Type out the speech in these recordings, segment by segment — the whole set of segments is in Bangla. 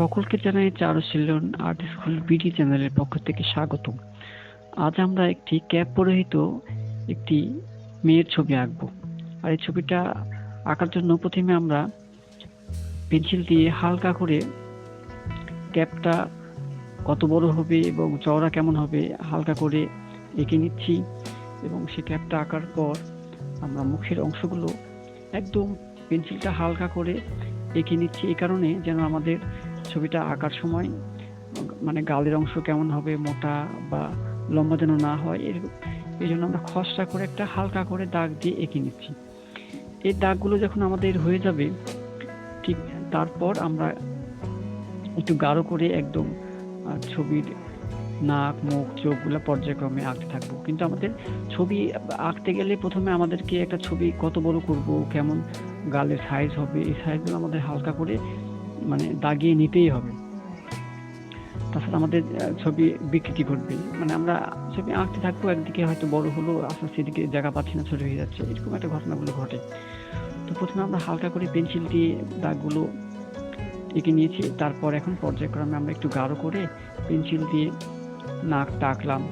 সকলকে জানাই চারুশীলন আর্ট স্কুল বিডি চ্যানেলের পক্ষ থেকে স্বাগত আজ আমরা একটি ক্যাপ পরিহিত একটি মেয়ের ছবি আঁকবো। আর এই ছবিটা আঁকার জন্য প্রথমে আমরা পেন্সিল দিয়ে হালকা করে ক্যাপটা কত বড় হবে এবং চওড়া কেমন হবে হালকা করে এঁকে নিচ্ছি এবং সে ক্যাপটা আঁকার পর আমরা মুখের অংশগুলো একদম পেন্সিলটা হালকা করে এঁকে নিচ্ছি। এই কারণে যেন আমাদের ছবিটা আঁকার সময় মানে গালের অংশ কেমন হবে, মোটা বা লম্বা যেন না হয়, এরকম। এই জন্য আমরা খসড়া করে একটা হালকা করে দাগ দিয়ে এঁকে নিচ্ছি। এই দাগগুলো যখন আমাদের হয়ে যাবে, ঠিক তারপর আমরা একটু গাঢ় করে একদম ছবির নাক, মুখ, চোখগুলো পর্যায়ক্রমে আঁকতে থাকব। কিন্তু আমাদের ছবি আঁকতে গেলে প্রথমে আমাদেরকে একটা ছবি কত বড় করব, কেমন গালের সাইজ হবে, এই সাইজগুলো আমাদের হালকা করে মানে দাগিয়ে নিতেই হবে। তাছাড়া আমাদের ছবি বিকৃতি ঘটবে। মানে আমরা ছবি আঁকতে থাকব, একদিকে হয়তো বড় হলো, আস্তে আস্তে এদিকে জায়গা পাচ্ছি না, ছোট হয়ে যাচ্ছে, এরকম একটা ঘটনাগুলো ঘটে। তো প্রথমে আমরা হালকা করে পেন্সিল দিয়ে দাগগুলো এঁকে নিয়েছি। তারপর এখন পর্যায়ক্রমে আমরা একটু গাঢ় করে পেন্সিল দিয়ে নাকটা আঁকলাম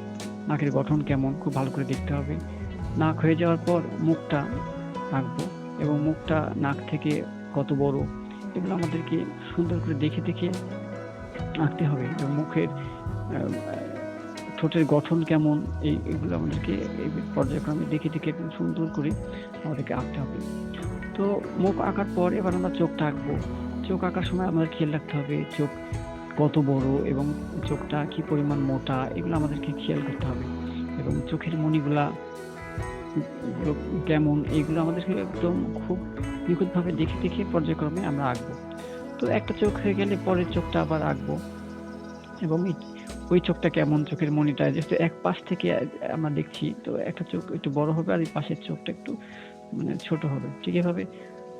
নাকের গঠন কেমন, খুব ভালো করে দেখতে হবে। নাক হয়ে যাওয়ার পর মুখটা আঁকবো এবং মুখটা নাক থেকে কত বড় এগুলো আমাদেরকে সুন্দর করে দেখে দেখে আঁকতে হবে এবং মুখের ঠোঁটের গঠন কেমন, এই, এগুলো আমাদেরকে এই পর্যায়ক্রমে দেখে দেখে একদম সুন্দর করে আমাদেরকে আঁকতে হবে। তো মুখ আঁকার পর এবার আমরা চোখটা আঁকবো। চোখ আঁকার সময় আমাদের খেয়াল রাখতে হবে চোখ কত বড় এবং চোখটা কি পরিমাণ মোটা, এগুলো আমাদেরকে খেয়াল করতে হবে। এবং চোখের মণিগুলা কেমন, এগুলো আমাদেরকে একদম খুব নিখুঁতভাবে দেখে দেখে পর্যায়ক্রমে আমরা আঁকবো। তো একটা চোখ হয়ে গেলে পরের চোখটা আবার আঁকবো। এবং ওই চোখটা কেমন, চোখের মনিটা যেহেতু এক পাশ থেকে আমরা দেখছি, তো একটা চোখ একটু বড় হবে আর এই পাশের চোখটা একটু মানে ছোট হবে। ঠিক এভাবে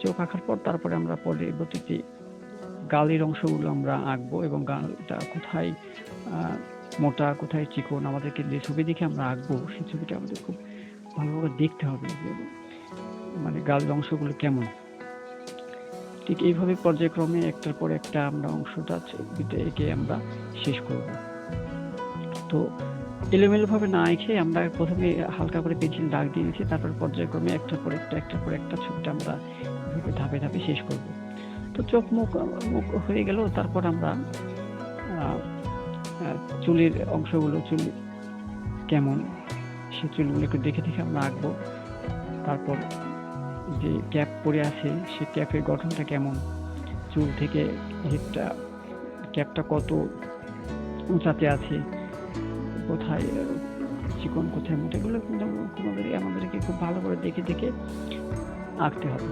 চোখ আঁকার পর তারপরে আমরা পরবর্তীতে গালের অংশগুলো আমরা আঁকবো এবং গালটা কোথায় মোটা, কোথায় চিকন, আমাদেরকে যে ছবি দেখে আমরা আঁকবো, সেই ছবিটা আমাদের খুব ভালোভাবে দেখতে হবে মানে গালের অংশগুলো কেমন। ঠিক এইভাবে পর্যায়ক্রমে একটার পর একটা আমরা অংশটা এঁকে আমরা শেষ করব। তো এলোমেলোভাবে না এঁকে আমরা প্রথমে হালকা করে পেন্সিল দাগ দিয়ে নিয়েছি, তারপর পর্যায়ক্রমে একটার পর একটা, একটার পর একটা ছবিটা আমরা ধাপে ধাপে শেষ করব। তো চোখ মুখ মুখ হয়ে গেল, তারপর আমরা চুলের অংশগুলো, চুল কেমন? সে চুলগুলো একটু দেখে দেখে আমরা আঁকবো। তারপর যে ক্যাপ পরে আছে সে ক্যাপের গঠনটা কেমন? চুল থেকে হেডটা, ক্যাপটা কত উঁচাতে আছে? কোথায় চিকন কোথায় মোটা, এগুলো কিন্তু আমাদের আমাদেরকে খুব ভালো করে দেখে দেখে আঁকতে হবে।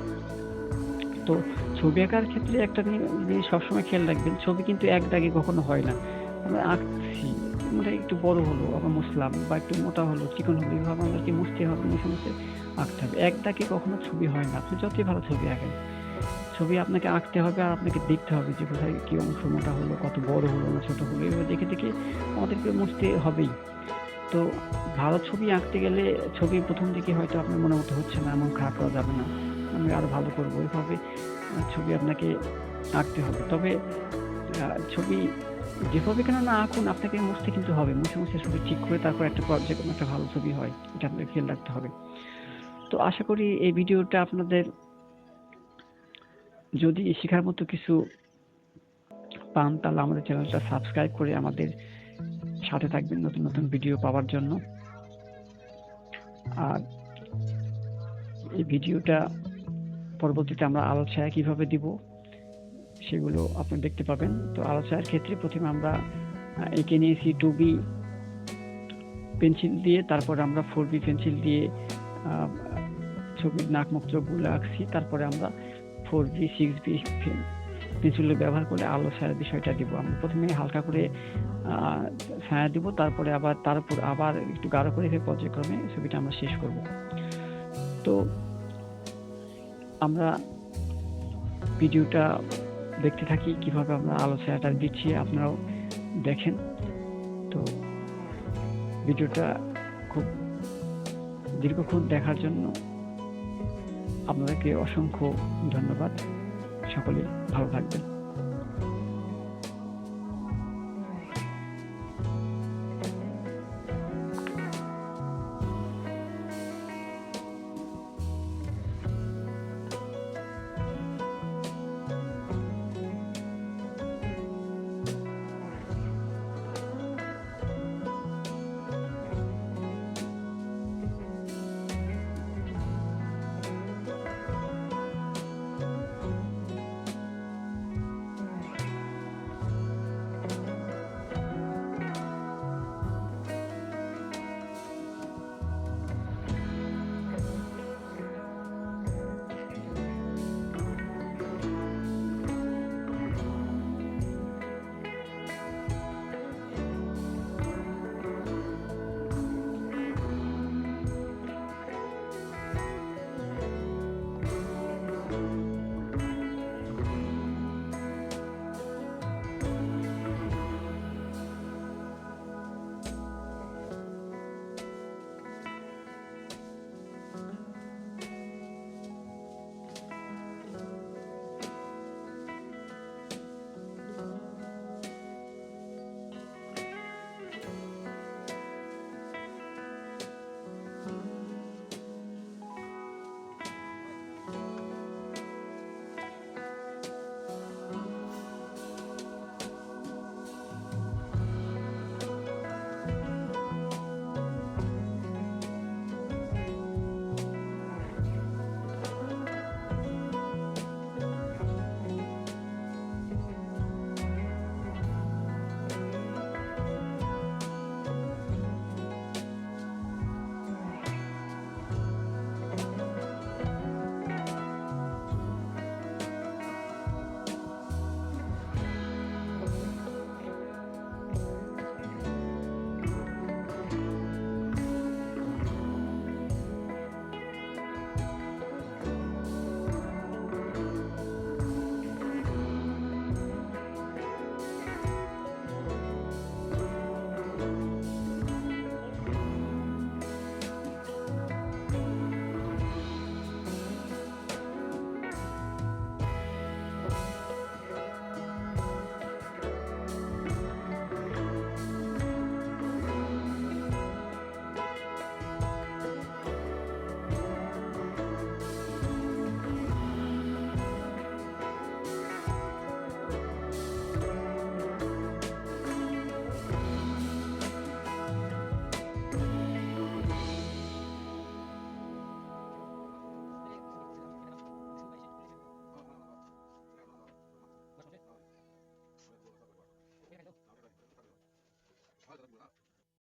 তো ছবি আঁকার ক্ষেত্রে একটা জিনিস সবসময় খেয়াল রাখবেন, ছবি কিন্তু এক দাগে কখনো হয় না। আমরা আঁকছি। মানে একটু বড় হলো, আবার মুছলাম বা একটু মোটা হলো, চিকন হলো এইভাবে আমাদেরকে মুছতে হবে মুছে মুছে আঁকতে হবে। এক দাগে কখনো ছবি হয় না, আপনি যতই ভালো ছবি আঁকেন, ছবি আপনাকে আঁকতে হবে আর আপনাকে দেখতে হবে যে কোথায় কী অংশ মোটা হলো, কত বড় হলো না ছোটো হলো, এভাবে দেখে দেখে আমাদেরকে মুছতে হবেই। তো ভালো ছবি আঁকতে গেলে ছবি প্রথম দিকে হয়তো আপনার মনে মতো হচ্ছে না, এমন খারাপ করা যাবে না, আমি আরও ভালো করব এইভাবে ছবি আপনাকে আঁকতে হবে। তবে ছবি যেভাবে কেন না আঁকুন আপনাকে মুছতে কিন্তু হবে। মুছে মুছে ছবি ঠিক করে তারপর একটা পর্যায়ে কোনো একটা ভালো ছবি হয়, এটা আপনাকে খেয়াল রাখতে হবে। তো আশা করি এই ভিডিওটা আপনাদের যদি শেখার মতো কিছু পান, তাহলে আমাদের চ্যানেলটা সাবস্ক্রাইব করে আমাদের সাথে থাকবেন নতুন নতুন ভিডিও পাওয়ার জন্য। আর এই ভিডিওটা পরবর্তীতে আমরা আলো কীভাবে দিব সেগুলো আপনি দেখতে পাবেন। তো আলো ছায়ার ক্ষেত্রে প্রথমে আমরা এঁকে নিয়েছি টু বি পেন্সিল দিয়ে, তারপরে আমরা ফোর বি পেন্সিল দিয়ে ছবির নাক মুখ চোখগুলো আঁকছি, তারপরে আমরা four B six B pencil ব্যবহার করে আলো ছায়ার বিষয়টা দিব। আমরা প্রথমে হালকা করে ছায়া দিব, তারপরে আবার, তার উপর আবার একটু গাঢ় করে পর্যায়ক্রমে ছবিটা আমরা শেষ করব। তো আমরা ভিডিওটা দেখতে থাকি, কীভাবে আমরা আলো ছায়াটা দিচ্ছি, আপনারাও দেখেন। তো ভিডিওটা খুব দীর্ঘক্ষণ দেখার জন্য আপনাদেরকে অসংখ্য ধন্যবাদ। সকলে ভালো থাকবেন।